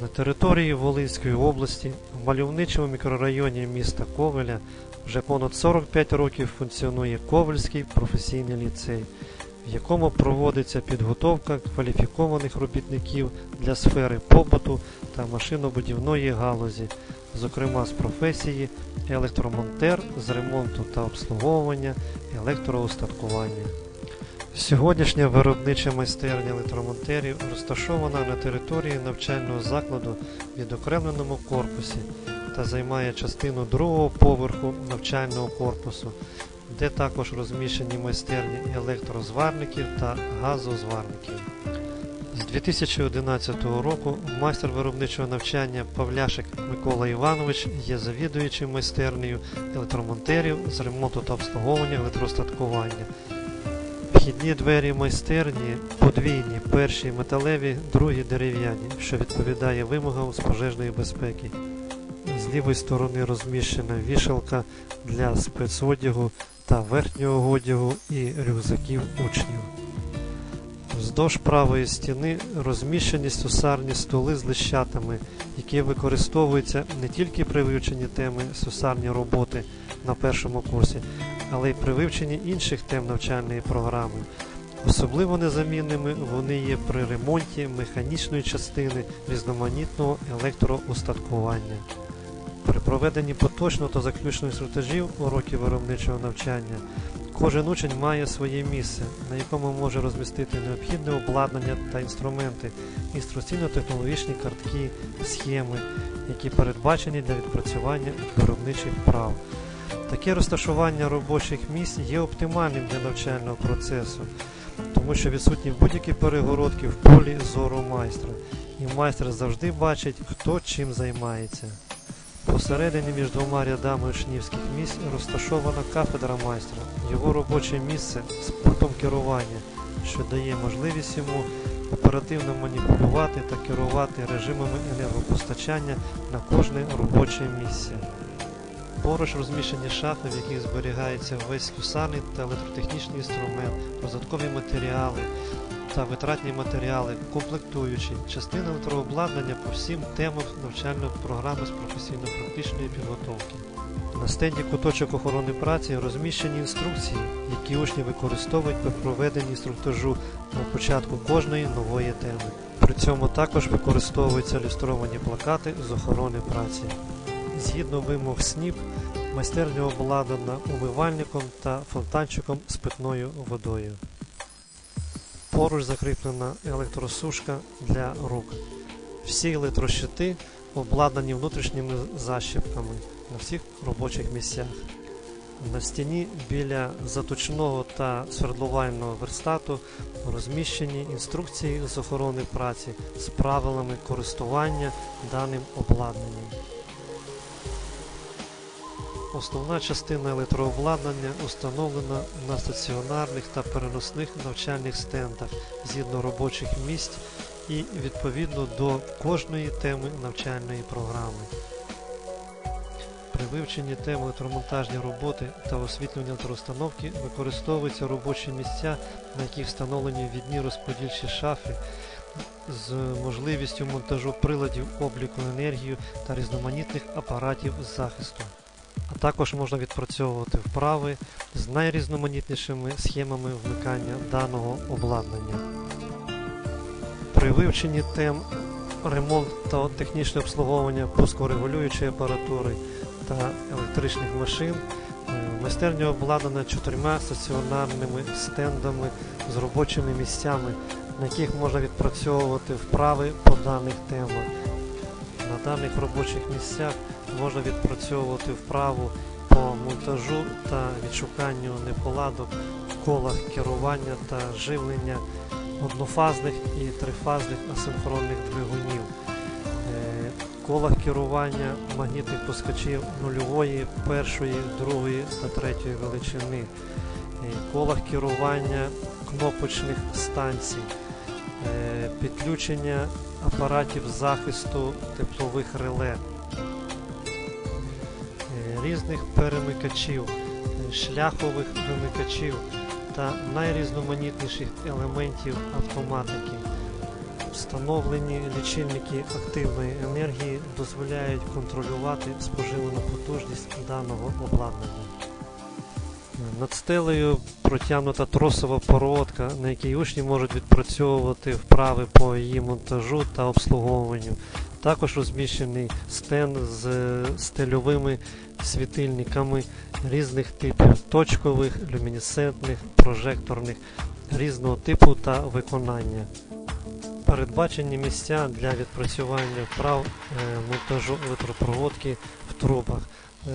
На території Волинської області в мальовничому мікрорайоні міста Ковеля вже понад 45 років функціонує Ковельський професійний ліцей, в якому проводиться підготовка кваліфікованих робітників для сфери побуту та машинобудівної галузі, зокрема з професії електромонтер з ремонту та обслуговування електроустаткування. Сьогоднішня виробнича майстерня електромонтерів розташована на території навчального закладу в відокремленому корпусі та займає частину другого поверху навчального корпусу, де також розміщені майстерні електрозварників та газозварників. З 2011 року майстер виробничого навчання Павляшик Микола Іванович є завідуючим майстернею електромонтерів з ремонту та обслуговування електростаткування. Вхідні двері майстерні подвійні, перші металеві, другі дерев'яні, що відповідає вимогам з пожежної безпеки. З лівої сторони розміщена вішалка для спецодягу та верхнього одягу і рюкзаків учнів. Вздовж правої стіни розміщені сусарні столи з лищатами, які використовуються не тільки при вивченні теми сусарні роботи на першому курсі, але й при вивченні інших тем навчальної програми. Особливо незамінними вони є при ремонті механічної частини різноманітного електроустаткування. При проведенні поточного та заключного інструктажів уроків виробничого навчання кожен учень має своє місце, на якому може розмістити необхідне обладнання та інструменти, інструкційно-технологічні картки, схеми, які передбачені для відпрацювання виробничих вправ. Таке розташування робочих місць є оптимальним для навчального процесу, тому що відсутні будь-які перегородки в полі зору майстра, і майстер завжди бачить, хто чим займається. Посередині між двома рядами учнівських місць розташована кафедра майстра, його робоче місце з пультом керування, що дає можливість йому оперативно маніпулювати та керувати режимами енергопостачання на кожне робоче місце. Поруч розміщені шафи, в яких зберігається весь слюсарний та електротехнічний інструмент, роздаткові матеріали та витратні матеріали, комплектуючі, частини електрообладнання по всім темам навчальної програми з професійно-практичної підготовки. На стенді куточок охорони праці розміщені інструкції, які учні використовують при проведенні інструктажу на початку кожної нової теми. При цьому також використовуються ілюстровані плакати з охорони праці. Згідно вимог СНІП, майстерня обладнана умивальником та фонтанчиком з питною водою. Поруч закріплена електросушка для рук. Всі електрощити обладнані внутрішніми защіпками на всіх робочих місцях. На стіні біля заточного та свердлувального верстату розміщені інструкції з охорони праці з правилами користування даним обладнанням. Основна частина електрообладнання установлена на стаціонарних та переносних навчальних стендах згідно робочих місць і відповідно до кожної теми навчальної програми. При вивченні тем електромонтажні роботи та освітлення електроустановки використовуються робочі місця, на яких встановлені відні розподільчі шафи з можливістю монтажу приладів обліку енергії та різноманітних апаратів захисту. А також можна відпрацьовувати вправи з найрізноманітнішими схемами вмикання даного обладнання. При вивченні тем ремонт та технічне обслуговування пускорегулюючої апаратури та електричних машин е, майстерня обладнана чотирма стаціонарними стендами з робочими місцями, на яких можна відпрацьовувати вправи по даних темах. На даних робочих місцях можна відпрацьовувати вправу по монтажу та відшуканню неполадок в колах керування та живлення однофазних і трифазних асинхронних двигунів, е, колах керування магнітних пускачів нульової, першої, другої та третьої величини, е, колах керування кнопочних станцій, е, підключення апаратів захисту теплових реле, е, різних перемикачів, шляхових вимикачів та найрізноманітніших елементів автоматики. Встановлені лічильники активної енергії дозволяють контролювати споживану потужність даного обладнання. Над стелею протягнута тросова проводка, на якій учні можуть відпрацьовувати вправи по її монтажу та обслуговуванню. Також розміщений стенд з стильовими світильниками різних типів точкових, люмінесцентних, прожекторних, різного типу та виконання. Передбачені місця для відпрацювання вправ е, монтажу електропроводки в трубах е,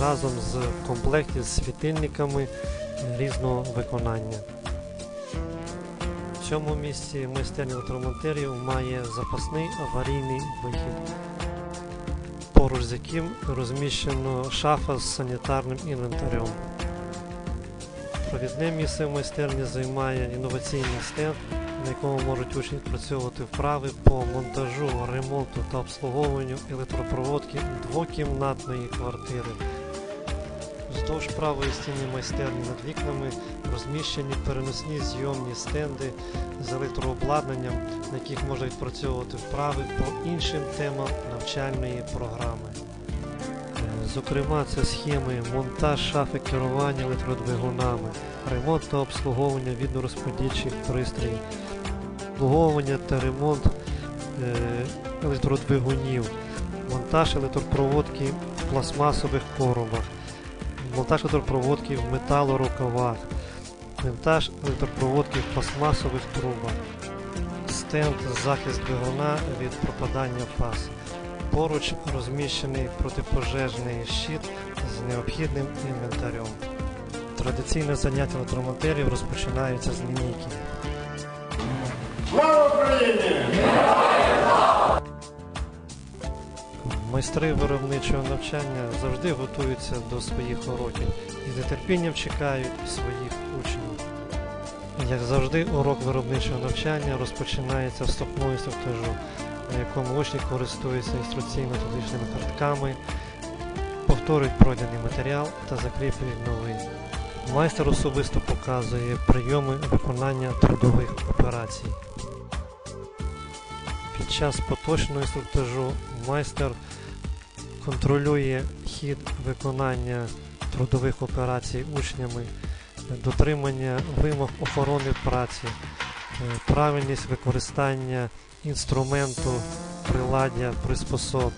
разом з в комплекті з світильниками різного виконання. В цьому місці майстерня електромонтерів має запасний аварійний вихід, поруч з яким розміщено шафа з санітарним інвентарем. Провідне місце в майстерні займає інноваційний стенд, на якому можуть учні відпрацьовувати вправи по монтажу, ремонту та обслуговуванню електропроводки двокімнатної квартири. Вздовж правої стіни майстерні над вікнами розміщені переносні зйомні стенди з електрообладнанням, на яких можна відпрацьовувати вправи по іншим темам навчальної програми. Зокрема, це схеми монтаж шафи керування електродвигунами, ремонт та обслуговування віднорозподільчих пристроїв, обслуговування та ремонт е, електродвигунів, монтаж електропроводки в пластмасових коробах, монтаж електропроводки в металорукавах, монтаж електропроводки в пластмасових трубах, стенд захист двигуна від пропадання фаз. Поруч розміщений протипожежний щит з необхідним інвентарем. Традиційне заняття електромонтерів розпочинається з лінійки. Слава Україні! Майстри виробничого навчання завжди готуються до своїх уроків і з нетерпінням чекають своїх учнів. Як завжди, урок виробничого навчання розпочинається вступного інструктажу, на якому учні користуються інструкційно-методичними картками, повторюють пройдений матеріал та закріплюють новий. Майстер особисто показує прийоми виконання трудових операцій. Під час поточного інструктажу майстер контролює хід виконання трудових операцій учнями, дотримання вимог охорони праці, правильність використання інструменту, приладдя, приспособ.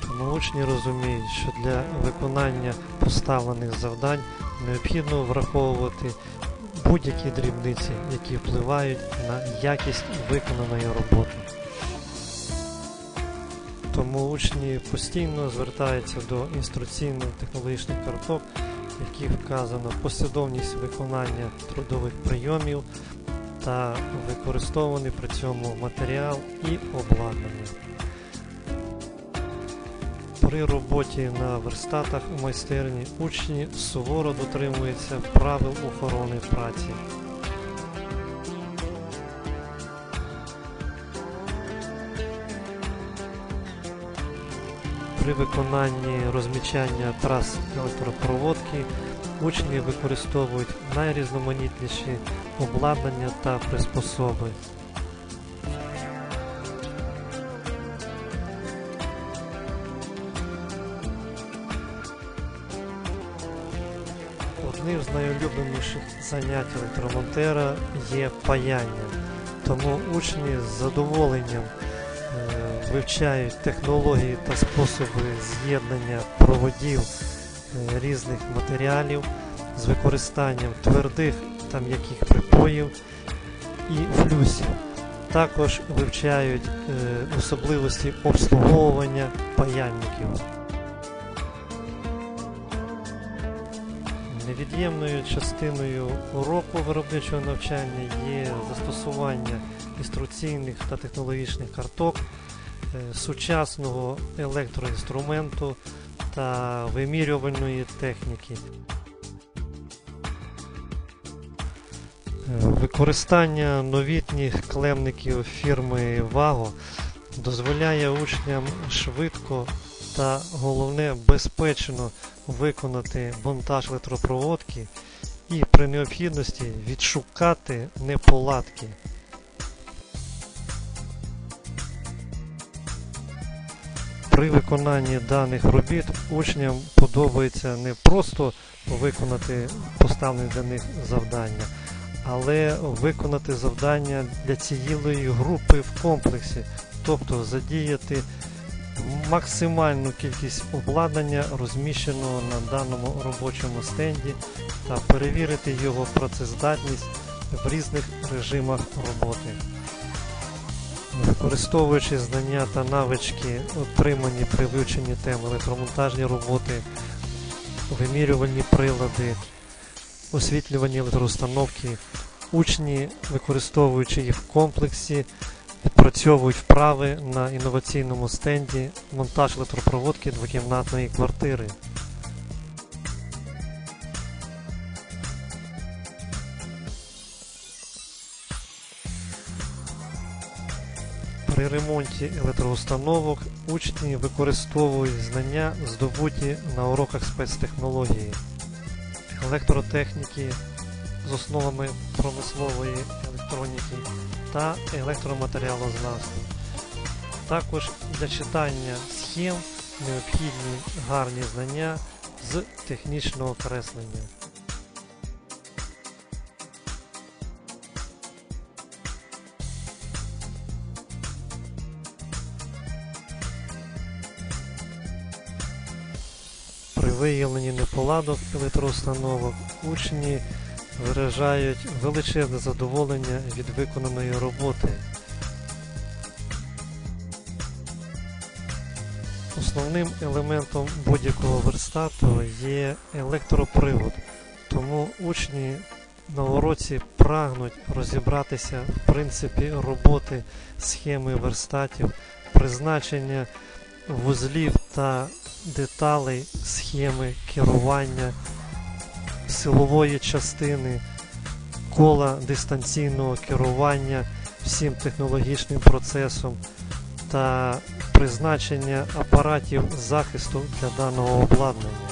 Тому учні розуміють, що для виконання поставлених завдань необхідно враховувати будь-які дрібниці, які впливають на якість виконаної роботи. Тому учні постійно звертаються до інструкційно-технологічних карток, в яких вказано послідовність виконання трудових прийомів та використований при цьому матеріал і обладнання. При роботі на верстатах у майстерні учні суворо дотримуються правил охорони праці. При виконанні розмічання трас електропроводки учні використовують найрізноманітніші обладнання та приспособи. Одним з найулюбленіших занять електромонтера є паяння. Тому учні з задоволенням вивчають технології та способи з'єднання проводів е, різних матеріалів з використанням твердих та м'яких припоїв і флюсів. Також вивчають е, особливості обслуговування паяльників. Невід'ємною частиною уроку виробничого навчання є застосування інструкційних та технологічних карток, сучасного електроінструменту та вимірювальної техніки. Е, Використання новітніх клемників фірми Vago дозволяє учням швидко та головне безпечно виконати монтаж електропроводки і при необхідності відшукати неполадки. При виконанні даних робіт учням подобається не просто виконати поставлені для них завдання, але виконати завдання для цілої групи в комплексі, тобто задіяти максимальну кількість обладнання, розміщеного на даному робочому стенді, та перевірити його працездатність в різних режимах роботи. Використовуючи знання та навички, отримані при вивченні тем електромонтажні роботи, вимірювальні прилади, освітлювані електроустановки, учні, використовуючи їх в комплексі, відпрацьовують вправи на інноваційному стенді монтаж електропроводки двокімнатної квартири. При ремонті електроустановок учні використовують знання, здобуті на уроках спецтехнології, електротехніки з основами промислової електроніки та електроматеріалознавства. Також для читання схем необхідні гарні знання з технічного креслення. При виявленні неполадок електроустановок учні виражають величезне задоволення від виконаної роботи. Основним елементом будь-якого верстату є електропривод, тому учні на уроці прагнуть розібратися в принципі роботи схеми верстатів, призначення вузлів та деталей схеми керування силової частини, кола дистанційного керування всім технологічним процесом та призначення апаратів захисту для даного обладнання.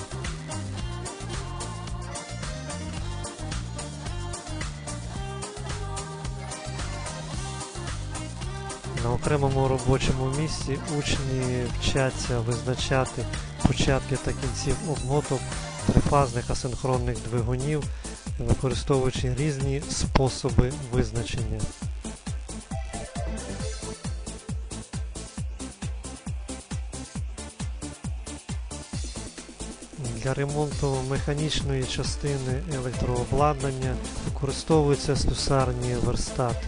На окремому робочому місці учні вчаться визначати початки та кінців обмоток трифазних асинхронних двигунів, використовуючи різні способи визначення. Для ремонту механічної частини електрообладнання використовуються слюсарні верстати.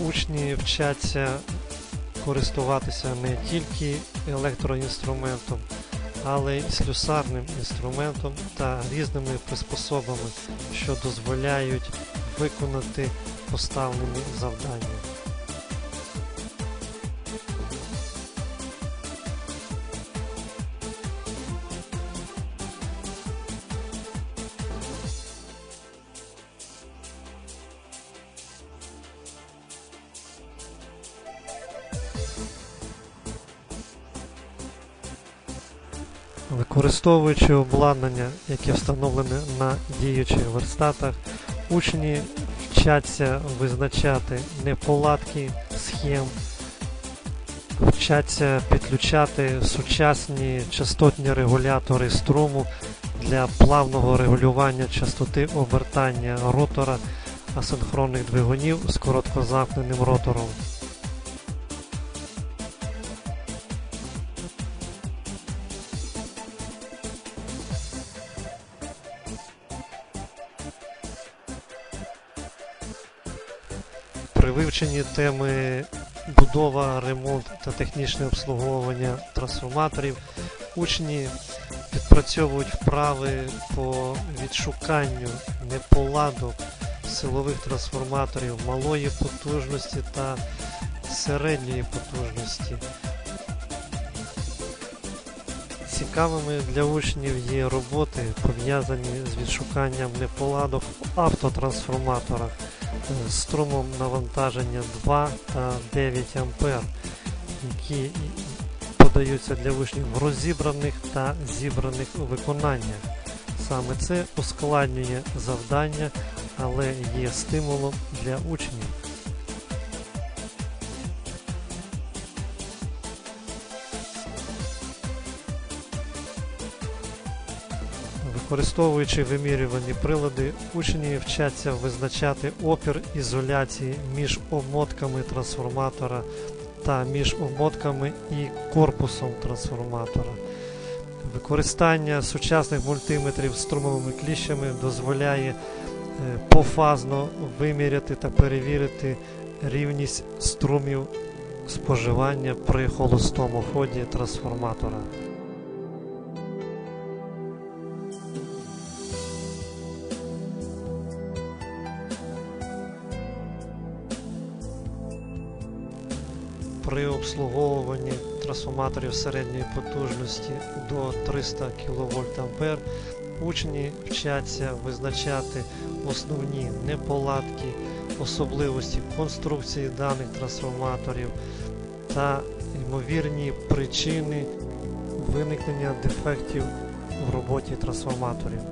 Учні вчаться користуватися не тільки електроінструментом, але й слюсарним інструментом та різними приспособами, що дозволяють виконати поставлені завдання. Використовуючи обладнання, яке встановлене на діючих верстатах, учні вчаться визначати неполадки схем, вчаться підключати сучасні частотні регулятори струму для плавного регулювання частоти обертання ротора асинхронних двигунів з короткозамкненим ротором. Теми будова, ремонт та технічне обслуговування трансформаторів учні відпрацьовують вправи по відшуканню неполадок силових трансформаторів малої потужності та середньої потужності. Цікавими для учнів є роботи, пов'язані з відшуканням неполадок в автотрансформаторах, струмом навантаження 2 та 9 А, які подаються для учнів в розібраних та зібраних виконаннях. Саме це ускладнює завдання, але є стимулом для учнів. Використовуючи вимірювані прилади, учні вчаться визначати опір ізоляції між обмотками трансформатора та між обмотками і корпусом трансформатора. Використання сучасних мультиметрів з струмовими кліщами дозволяє е, пофазно виміряти та перевірити рівність струмів споживання при холостому ході трансформатора. При обслуговуванні трансформаторів середньої потужності до 300 кВт А учні вчаться визначати основні неполадки, особливості конструкції даних трансформаторів та ймовірні причини виникнення дефектів в роботі трансформаторів.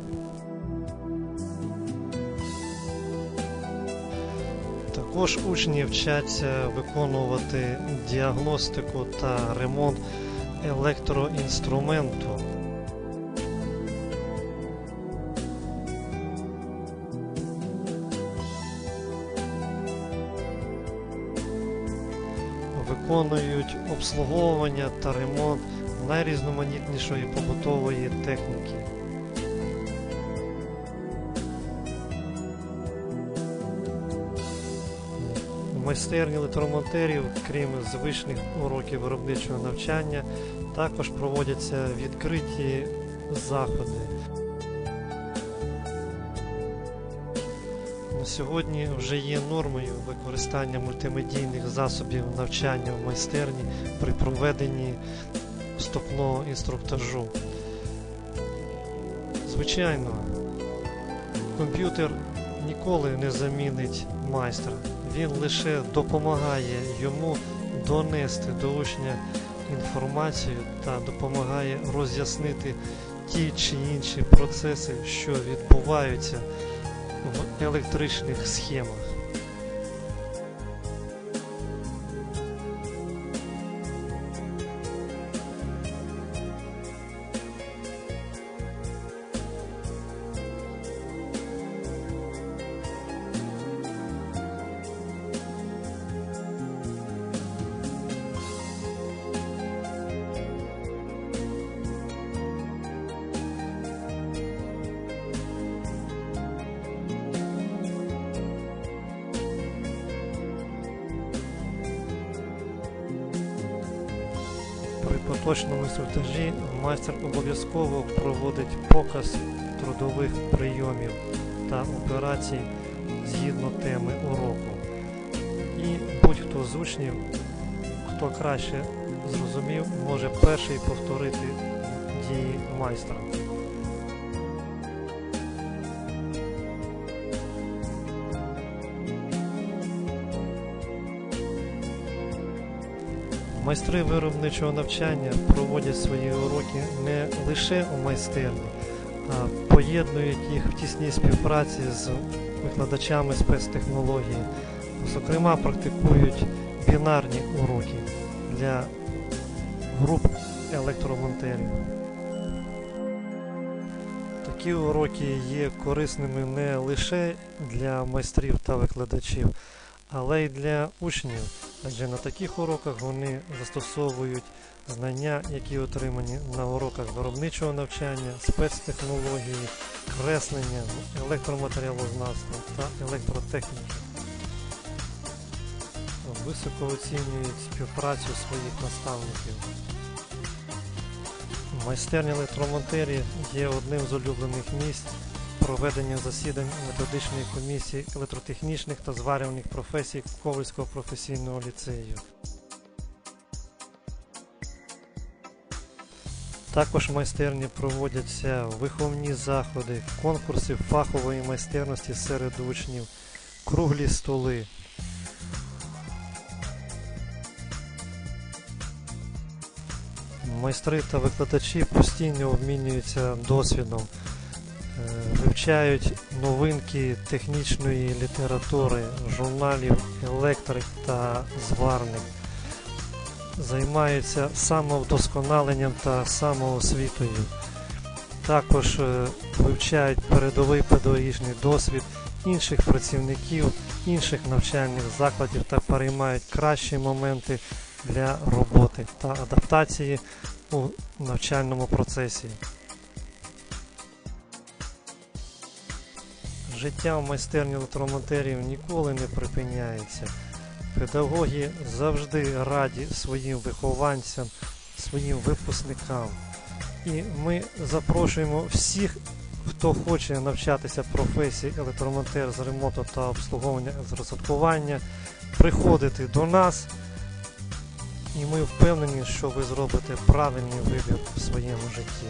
Також учні вчаться виконувати діагностику та ремонт електроінструменту. Виконують обслуговування та ремонт найрізноманітнішої побутової техніки. Майстерні електромонтерів, крім звичних уроків виробничого навчання, також проводяться відкриті заходи. На сьогодні вже є нормою використання мультимедійних засобів навчання в майстерні при проведенні вступного інструктажу. Звичайно, комп'ютер ніколи не замінить майстра. Він лише допомагає йому донести до учня інформацію та допомагає роз'яснити ті чи інші процеси, що відбуваються в електричних схемах. Поточному інструктажі майстер обов'язково проводить показ трудових прийомів та операцій згідно теми уроку. І будь-хто з учнів, хто краще зрозумів, може перший повторити дії майстра. Майстри виробничого навчання проводять свої уроки не лише у майстерні, а поєднують їх в тісній співпраці з викладачами спецтехнології. Зокрема, практикують бінарні уроки для груп електромонтерів. Такі уроки є корисними не лише для майстрів та викладачів, але й для учнів, адже на таких уроках вони застосовують знання, які отримані на уроках виробничого навчання, спецтехнології, креслення, електроматеріалознавства та електротехніки. Високо оцінюють співпрацю своїх наставників. Майстерня електромонтерів є одним з улюблених місць проведення засідань методичної комісії електротехнічних та зварювальних професій Ковальського професійного ліцею. Також майстерні проводяться виховні заходи, конкурси фахової майстерності серед учнів, круглі столи. Майстри та викладачі постійно обмінюються досвідом, вивчають новинки технічної літератури, журналів електрик та зварник, займаються самовдосконаленням та самоосвітою. Також е, вивчають передовий педагогічний досвід інших працівників, інших навчальних закладів та переймають кращі моменти для роботи та адаптації у навчальному процесі. Життя в майстерні електромонтерів ніколи не припиняється. Педагоги завжди раді своїм вихованцям, своїм випускникам. І ми запрошуємо всіх, хто хоче навчатися професії електромонтер з ремонту та обслуговування з розсадкування, приходити до нас. І ми впевнені, що ви зробите правильний вибір в своєму житті.